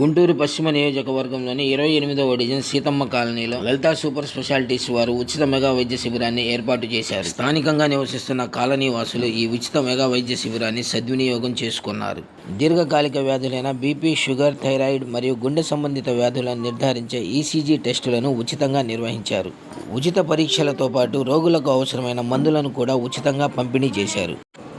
గుంటూరు పశ్చిమ నియోజకవర్గంలోని ఇరవై ఎనిమిదవ డివిజన్ సీతమ్మ కాలనీలో లలితా సూపర్ స్పెషాలిటీస్ వారు ఉచిత మెగా వైద్య శిబిరాన్ని ఏర్పాటు చేశారు. స్థానికంగా నివసిస్తున్న కాలనీ వాసులు ఈ ఉచిత మెగా వైద్య శిబిరాన్ని సద్వినియోగం చేసుకున్నారు. దీర్ఘకాలిక వ్యాధులైన బీపీ షుగర్ థైరాయిడ్ మరియు గుండె సంబంధిత వ్యాధులను నిర్ధారించే ఈసీజీ టెస్టులను ఉచితంగా నిర్వహించారు. ఉచిత పరీక్షలతో పాటు రోగులకు అవసరమైన మందులను కూడా ఉచితంగా పంపిణీ చేశారు.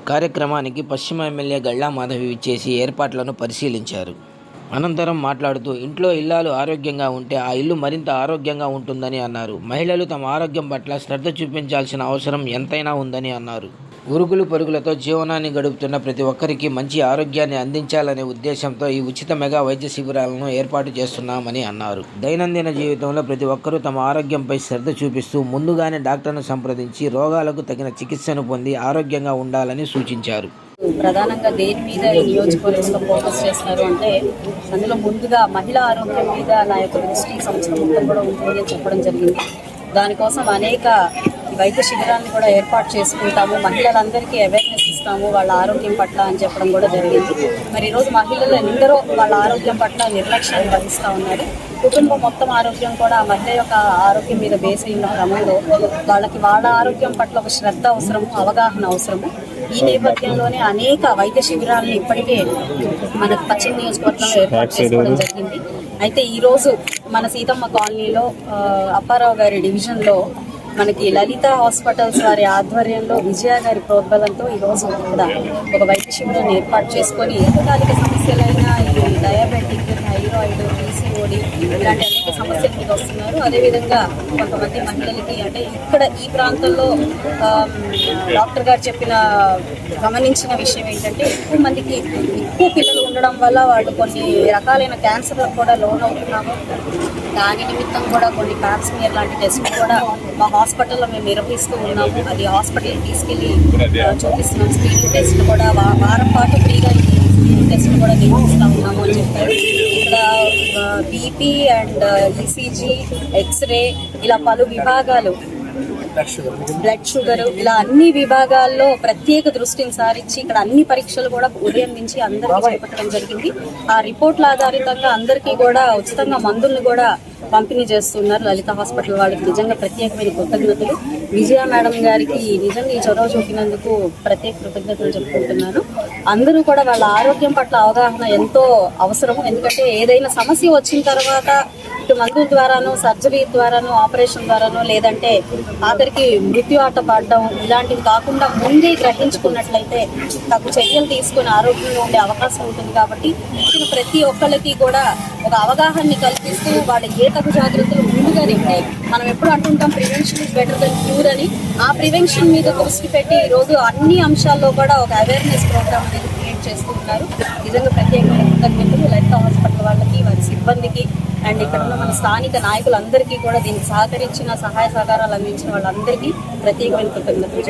కార్యక్రమానికి పశ్చిమ ఎమ్మెల్యే గళ్ళా మాధవి ఇచ్చేసి ఏర్పాట్లను పరిశీలించారు. అనంతరం మాట్లాడుతూ ఇంట్లో ఇల్లాలు ఆరోగ్యంగా ఉంటే ఆ ఇల్లు మరింత ఆరోగ్యంగా ఉంటుందని అన్నారు. మహిళలు తమ ఆరోగ్యం పట్ల శ్రద్ధ చూపించాల్సిన అవసరం ఎంతైనా ఉందని అన్నారు. ఉరుగులు పరుగులతో జీవనాన్ని గడుపుతున్న ప్రతి ఒక్కరికి మంచి ఆరోగ్యాన్ని అందించాలనే ఉద్దేశంతో ఈ ఉచిత మెగా వైద్య శిబిరాలను ఏర్పాటు చేస్తున్నామని అన్నారు. దైనందిన జీవితంలో ప్రతి ఒక్కరూ తమ ఆరోగ్యంపై శ్రద్ధ చూపిస్తూ ముందుగానే డాక్టర్ను సంప్రదించి రోగాలకు తగిన చికిత్సను పొంది ఆరోగ్యంగా ఉండాలని సూచించారు. ప్రధానంగా దేని మీద ఈ నియోజకవర్గంలో ఫోకస్ చేస్తారు అంటే అందులో ముందుగా మహిళా ఆరోగ్యం మీద నా యొక్క దృష్టి సంవత్సరం మొత్తం కూడా ఉంటుంది అని చెప్పడం జరిగింది. దానికోసం అనేక వైద్య శిబిరాలను కూడా ఏర్పాటు చేసుకుంటాము. మహిళలందరికీ అవేర్నెస్ ఇస్తాము వాళ్ళ ఆరోగ్యం పట్ల అని చెప్పడం కూడా జరిగింది. మరి ఈరోజు మహిళలు ఎందరో వాళ్ళ ఆరోగ్యం పట్ల నిర్లక్ష్యాన్ని వహిస్తూ ఉన్నారు. కుటుంబం మొత్తం ఆరోగ్యం కూడా ఆ మహిళ యొక్క ఆరోగ్యం మీద బేస్ అయిన క్రమంలో వాళ్ళకి వాళ్ళ ఆరోగ్యం పట్ల ఒక శ్రద్ధ అవసరము అవగాహన అవసరము. ఈ నేపథ్యంలోనే అనేక వైద్య శిబిరాలను ఇప్పటికే మన పశ్చిమ నియోజకవర్గంలో ఏర్పాటు చేసుకోవడం జరిగింది. అయితే ఈ రోజు మన సీతమ్మ కాలనీలో అప్పారావు గారి డివిజన్లో మనకి లలిత హాస్పిటల్స్ వారి ఆధ్వర్యంలో విజయ గారి ప్రోద్బలంతో ఈరోజు ఇక్కడ ఒక వైద్య శిబిరాన్ని ఏర్పాటు చేసుకొని ఏకకాలిక సమస్యలైన ఈ డయాబెటిక్ ఇలాంటి అనేక సమస్యల మీద వస్తున్నారు. అదేవిధంగా కొంతమంది మహిళలకి అంటే ఇక్కడ ఈ ప్రాంతంలో డాక్టర్ గారు చెప్పిన గమనించిన విషయం ఏంటంటే ఎక్కువ మందికి ఎక్కువ పిల్లలు ఉండడం వల్ల వాళ్ళు కొన్ని రకాలైన క్యాన్సర్ కూడా లోన్ అవుతున్నాము దాని నిమిత్తం కూడా కొన్ని ప్యాప్స్మియర్ లాంటి టెస్ట్లు కూడా మా హాస్పిటల్లో మేము నిర్వహిస్తూ ఉన్నాము. అది హాస్పిటల్ తీసుకెళ్ళి చూపిస్తున్నాం. స్క్రీన్ టెస్ట్ కూడా వారం పాటు ఫ్రీగా ఈ టెస్ట్ కూడా నిర్వహిస్తూ ఉన్నాము అని చెప్పారు. ఇక్కడ బీపీ అండ్ ఈసీజీ ఎక్స్రే ఇలా పలు విభాగాలు బ్లడ్ షుగర్ ఇలా అన్ని విభాగాల్లో ప్రత్యేక దృష్టిని సారించి ఇక్కడ అన్ని పరీక్షలు కూడా ఉదయం నుంచి అందరికీ చేపట్టడం జరిగింది. ఆ రిపోర్ట్ల ఆధారితంగా అందరికీ కూడా ఉచితంగా మందులను కూడా పంపిణీ చేస్తున్నారు లలిత హాస్పిటల్ వాళ్ళకి. నిజంగా ప్రత్యేకమైన కృతజ్ఞతలు. విజయ మేడం గారికి నిజంగా ఈ చొరవ చూపినందుకు ప్రత్యేక కృతజ్ఞతలు చెప్పుకుంటున్నాను. అందరూ కూడా వాళ్ళ ఆరోగ్యం పట్ల అవగాహన ఎంతో అవసరం ఎందుకంటే ఏదైనా సమస్య వచ్చిన తర్వాత ఇటు మందుల ద్వారాను సర్జరీ ద్వారాను ఆపరేషన్ ద్వారాను లేదంటే ఆఖరికి మృత్యు ఆట పడడం ఇలాంటివి కాకుండా ముందే గ్రహించుకున్నట్లయితే తగు చర్యలు తీసుకుని ఆరోగ్యంలో ఉండే అవకాశం ఉంటుంది కాబట్టి ఇచ్చిన ప్రతి ఒక్కరికి కూడా ఒక అవగాహనని కల్పిస్తూ వాళ్ళ ఏ తగు జాగ్రత్తలు ముందుగా ఉంటాయి మనం ఎప్పుడు అంటుంటాం prevention is better than cure అని. ఆ ప్రివెన్షన్ మీద దృష్టి పెట్టి ఈరోజు రోజు అన్ని అంశాల్లో కూడా ఒక అవేర్నెస్ ప్రోగ్రామ్ అనేది క్రియేట్ చేసుకుంటున్నారు. నిజంగా ప్రత్యేకమైన కృతజ్ఞతలు. లలిత హాస్పిటల్ వాళ్ళకి వారి సిబ్బందికి అండ్ ఇక్కడ ఉన్న మన స్థానిక నాయకులందరికీ కూడా దీనికి సహకరించిన సహాయ సహకారాలు అందించిన వాళ్ళందరికీ ప్రత్యేకమైన కృతజ్ఞతలు.